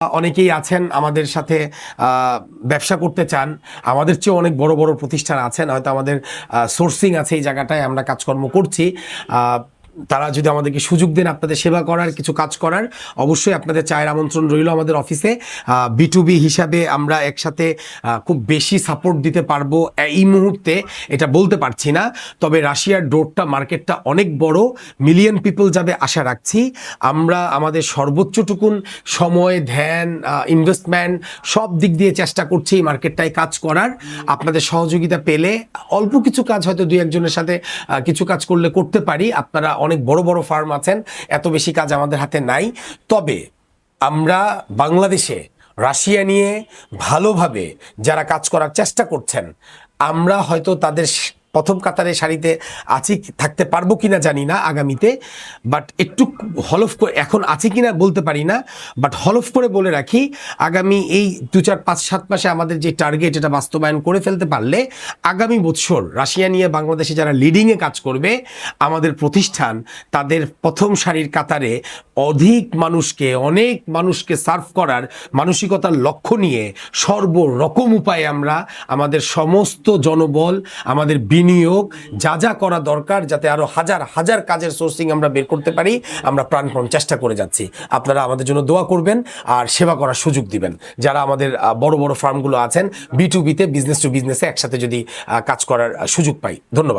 অনেকেই আছেন, আমাদের সাথে ব্যবসা করতে চান। আমাদের চেয়ে অনেক বড় বড় প্রতিষ্ঠান আছেন। হয়তো আমাদের সোর্সিং আছে এই জায়গাটায় আমরা কাজকর্ম করছি। তারা যদি আমাদেরকে সুযোগ দেন আপনাদের সেবা করার, কিছু কাজ করার, অবশ্যই আপনাদের চায়ের আমন্ত্রণ রইল আমাদের অফিসে। বি টু বি হিসাবে আমরা একসাথে খুব বেশি সাপোর্ট দিতে পারব এই মুহূর্তে, এটা বলতে পারছি না। তবে রাশিয়ার ডোরটা, মার্কেটটা অনেক বড় মিলিয়ন পিপল যাবে আশা রাখছি। আমরা আমাদের সর্বোচ্চটুকুন সময়, ধ্যান ইনভেস্টমেন্ট সব দিক দিয়ে চেষ্টা করছি এই মার্কেটটায় কাজ করার। আপনাদের সহযোগিতা পেলে, অল্প কিছু কাজ হয়তো দুই একজনের সাথে কিছু কাজ করলে করতে পারি। আপনারা অনেক বড় বড় ফার্ম আছেন, এত বেশি কাজ আমাদের হাতে নাই। তবে আমরা বাংলাদেশে, রাশিয়া নিয়ে ভালোভাবে যারা কাজ করার চেষ্টা করছেন, আমরা হয়তো তাদের প্রথম কাতারে সারিতে আছি থাকতে পারব কিনা জানি না আগামীতে বাট একটু হলফ করে, এখন আছি কিনা বলতে পারি না বাট হলফ করে বলে রাখি, আগামী এই দু চার পাঁচ সাত মাসে আমাদের যে টার্গেট এটা বাস্তবায়ন করে ফেলতে পারলে, আগামী বৎসর রাশিয়া নিয়ে বাংলাদেশে যারা লিডিংয়ে কাজ করবে, আমাদের প্রতিষ্ঠান তাদের প্রথম সারির কাতারে অধিক মানুষকে, অনেক মানুষকে সার্ভ করার মানসিকতার লক্ষ্য নিয়ে সর্বরকম উপায়ে আমরা আমাদের সমস্ত জনবল, আমাদের বিনিয়োগ যা যা করা দরকার যাতে আরও হাজার হাজার কাজের সোর্সিং আমরা বের করতে পারি, আমরা প্রাণপণ চেষ্টা করে যাচ্ছি। আপনারা আমাদের জন্য দোয়া করবেন আর সেবা করার সুযোগ দিবেন। যারা আমাদের বড় বড় ফার্মগুলো আছেন বি টু বিতে বিজনেস টু বিজনেসে একসাথে যদি কাজ করার সুযোগ পাই। ধন্যবাদ।